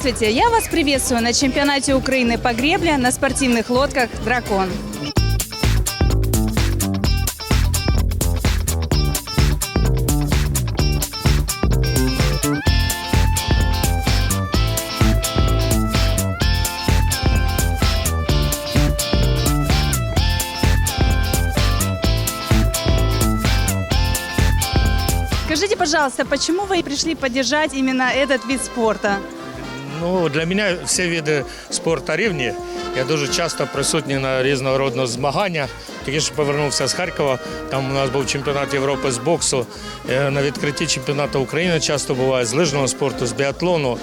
Здравствуйте, я вас приветствую на чемпионате Украины по гребле на спортивных лодках «Дракон». Скажите, пожалуйста, почему вы пришли поддержать именно этот вид спорта? Ну, для мене всі види спорту рівні. Я дуже часто присутній на різнородних змаганнях. Тільки що повернувся з Харкова. Там у нас був чемпіонат Європи з боксу. Е, На відкритті чемпіонату України часто буває з лижного спорту, з біатлону.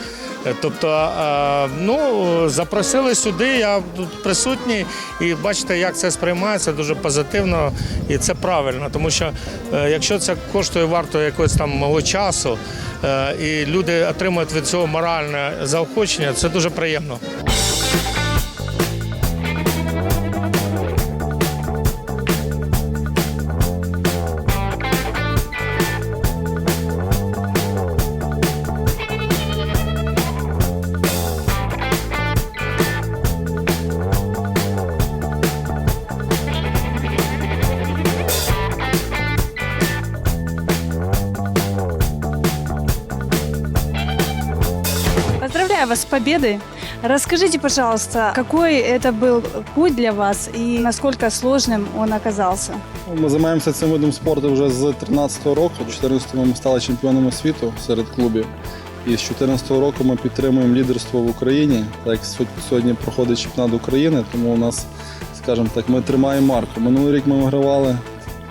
Е, Тобто, е, ну, запросили сюди, я тут присутній, і бачите, як це сприймається дуже позитивно, і це правильно, тому що е, якщо це коштує варто якогось там мого часу, і люди отримують від цього моральне заохочення, це дуже приємно. Поздравляю вас с победой. Расскажите, пожалуйста, какой это был путь для вас и насколько сложным он оказался? Ми займаємося цим видом спорту вже з 13-го року. У 14-му ми стали чемпіонами світу серед клубів. І з 14-го року ми підтримуємо лідерство в Україні. Так як сьогодні проходить чемпіонат України, тому у нас, скажімо так, ми тримаємо марку. Минулий рік ми вигравали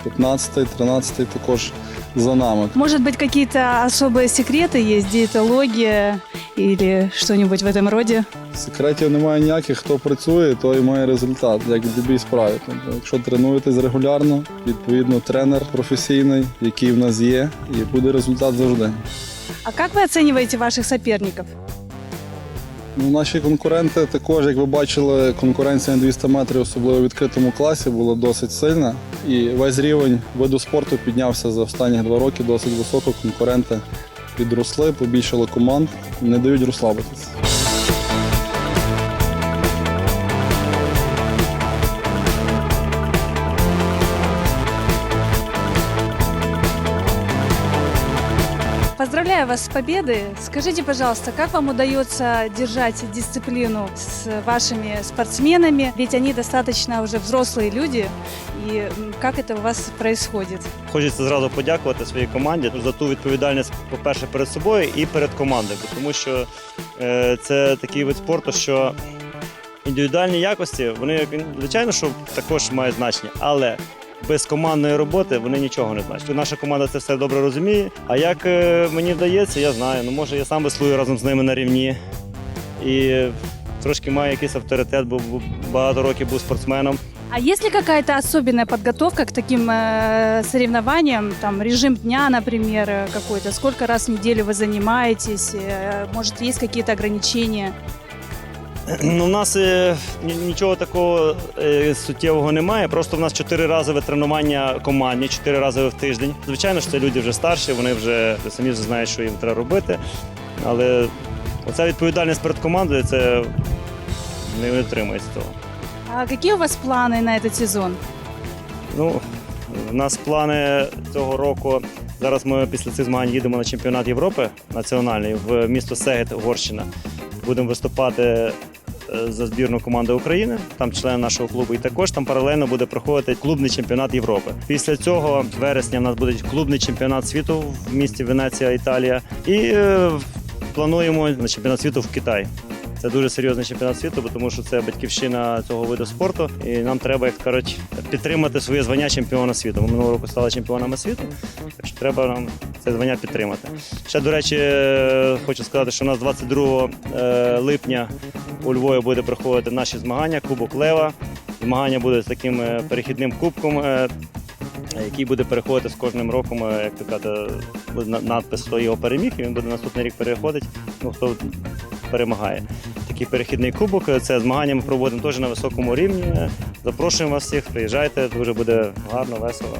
15-й, 13-й також за нами. Может быть, какие-то особые секреты есть, диетология или что-нибудь в этом роде? Секретів немає ніяких, хто працює, той має результат, як в будь-якій справі. Тобто, якщо тренуєтесь регулярно, відповідно тренер професійний, який в нас є, і буде результат завжди. А как вы оцениваете ваших соперников? Ну, наші конкуренти також, як ви бачили, конкуренція на 200 метрів, особливо в відкритому класі, була досить сильна. І весь рівень виду спорту піднявся за останні два роки досить високо. Конкуренти підросли, побільшали команд, не дають розслабитися. Поздравляю вас с победой. Скажите, пожалуйста, как вам удается держать дисциплину с вашими спортсменами? Ведь они достаточно уже взрослые люди. И как это у вас происходит? Хочеться зразу подякувати своїй команді за ту відповідальність, по-перше, перед собою і перед командою, тому що е, це такий вид спорту, що індивідуальні якості, вони звичайно, що також мають значення, але без командної роботи вони нічого не значать. Наша команда це все добре розуміє. А як е, мені вдається, я знаю. Ну може я сам веслую разом з ними на рівні і трошки маю якийсь авторитет, бо бо багато років був спортсменом. А есть ли какая-то особенная подготовка к таким э, соревнованиям? Там режим дня, например, э, какой-то? Сколько раз в неделю вы занимаетесь? Э, Может, есть какие-то ограничения? Ну, у нас е, нічого такого е, суттєвого немає. Просто в нас чотириразове тренування командні, чотири рази в тиждень. Звичайно ж, це люди вже старші, вони вже самі вже знають, що їм треба робити. Але оця відповідальність перед командою це не витримується того. А какие у вас планы на этот сезон? Ну, в нас плани цього року. Зараз ми після цих змагань їдемо на чемпіонат Європи національний в місто Сегет, Угорщина. Будемо виступати за збірну команду України, там член нашого клубу, і також там паралельно буде проходити клубний чемпіонат Європи. Після цього вересня в нас буде клубний чемпіонат світу в місті Венеція, Італія. І е, плануємо на чемпіонат світу в Китай. Це дуже серйозний чемпіонат світу, тому що це батьківщина цього виду спорту, і нам треба, як кажуть, підтримати своє звання чемпіона світу. Ми минулого року стали чемпіонами світу, так що треба нам це звання підтримати. Ще, до речі, е, хочу сказати, що у нас 22 е, липня у Львові буде проходити наші змагання, Кубок Лева. Змагання буде з таким е, перехідним кубком. е, Який буде переходити з кожним роком, е, як то буде надпис, хто його переміг, і він буде наступний рік переходити, ну хто перемагає. Такий перехідний кубок. Це змагання ми проводимо теж на високому рівні. Запрошуємо вас всіх, приїжджайте, дуже буде гарно, весело.